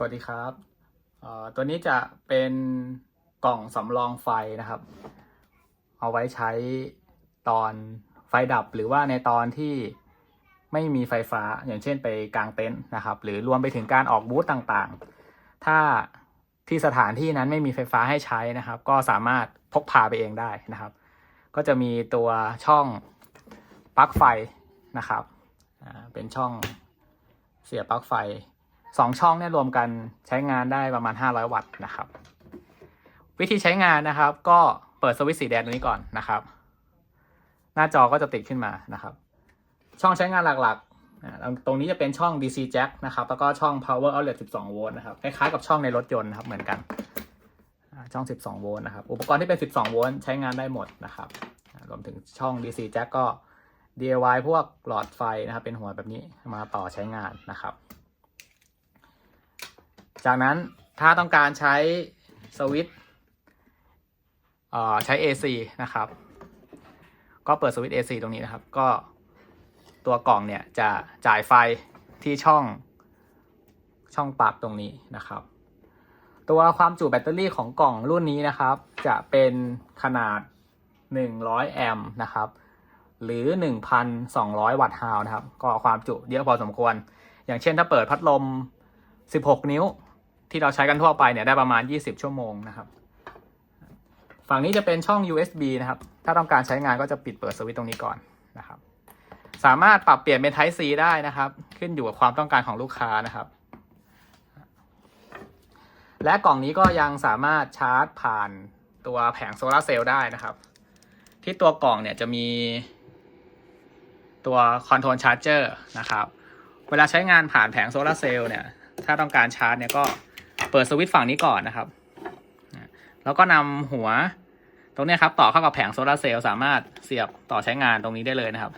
สวัสดีครับตัวนี้จะเป็นกล่องสำรองไฟนะครับ เอาไว้ใช้ตอนไฟดับหรือว่าในตอนที่ไม่มีไฟฟ้าอย่างเช่นไปกลางเต็นท์นะครับ หรือรวมไปถึงการออกบูธต่างๆ ถ้าที่สถานที่นั้นไม่มีไฟฟ้าให้ใช้นะครับ ก็สามารถพกพาไปเองได้นะครับ ก็จะมีตัวช่องปลั๊กไฟนะครับเป็นช่องเสียบปลั๊กไฟ สองช่องเนี่ยรวมกันใช้งานได้ประมาณ 500 วัตต์นะครับ วิธีใช้งานนะครับ ก็เปิดสวิตช์สีแดงตรงนี้ก่อนนะครับ หน้าจอก็จะติดขึ้นมานะครับ ช่องใช้งานหลักๆ ตรงนี้จะเป็นช่อง DC jack นะครับ แล้วก็ช่อง power outlet 12 โวลต์นะครับ คล้ายๆกับช่องในรถยนต์นะครับ เหมือนกันอ่าช่อง 12 โวลต์นะครับ อุปกรณ์ที่เป็น 12 โวลต์ใช้งานได้หมดนะครับ รวมถึงช่อง DC jack ก็ DIY พวกหลอดไฟนะครับ เป็นหัวแบบนี้มาต่อใช้งานนะครับ จากนั้นถ้าต้องการใช้สวิตช์ใช้ AC นะครับ ก็เปิดสวิตช์ AC ตรงนี้นะครับ ก็ตัวกล่องเนี่ยจะจ่ายไฟที่ช่องช่องปลั๊กตรงนี้นะครับ ตัวความจุแบตเตอรี่ของกล่องรุ่นนี้นะครับ จะเป็นขนาด 100 แอมป์นะครับ หรือ 1,200 วัตต์ฮาวนะครับ ก็ความจุเยอะพอสมควร อย่างเช่นถ้าเปิดพัดลม 16 นิ้ว ที่เราใช้กันทั่วไปเนี่ยได้ประมาณ 20 ชั่วโมงนะครับ ฝั่งนี้จะเป็นช่อง USB นะครับ ถ้าต้องการใช้งานก็จะปิดเปิดสวิตช์ตรงนี้ก่อนนะครับ สามารถปรับเปลี่ยนเป็น Type C ได้นะครับ ขึ้นอยู่กับความต้องการของลูกค้านะครับ และกล่องนี้ก็ยังสามารถชาร์จผ่านตัวแผงโซลาเซลล์ได้นะครับ ที่ตัวกล่องเนี่ยจะมีตัวคอนโทรลชาร์จเจอร์นะครับ เวลาใช้งานผ่านแผงโซลาเซลล์เนี่ย ถ้าต้องการชาร์จเนี่ยก็ เปิดสวิตช์ฝั่งนี้ก่อนนะครับ แล้วก็นำหัวตรงนี้ครับ ต่อเข้ากับแผงโซลาเซลล์สามารถเสียบต่อใช้งานตรงนี้ได้เลยนะครับ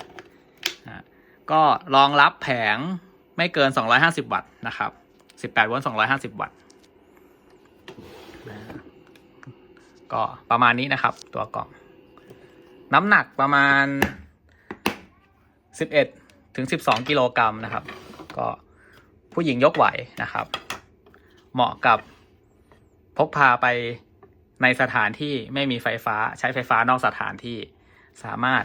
ก็รองรับแผงไม่เกิน 250 วัตต์นะครับ 18 โวลต์ 250 วัตต์ ก็ประมาณนี้นะครับ ตัวกล่อง น้ำหนักประมาณ 11 ถึง 12 กิโลกรัมนะครับ ก็ผู้หญิงยกไหวนะครับ เหมาะกับพกพาไปในสถานที่ไม่มีไฟฟ้าใช้ไฟฟ้านอกสถานที่สามารถ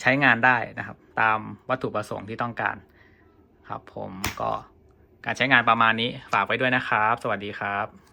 ใช้งานได้นะครับ ตามวัตถุประสงค์ที่ต้องการ ครับ ผมก็การใช้งานประมาณนี้ฝากไว้ด้วยนะครับ สวัสดีครับ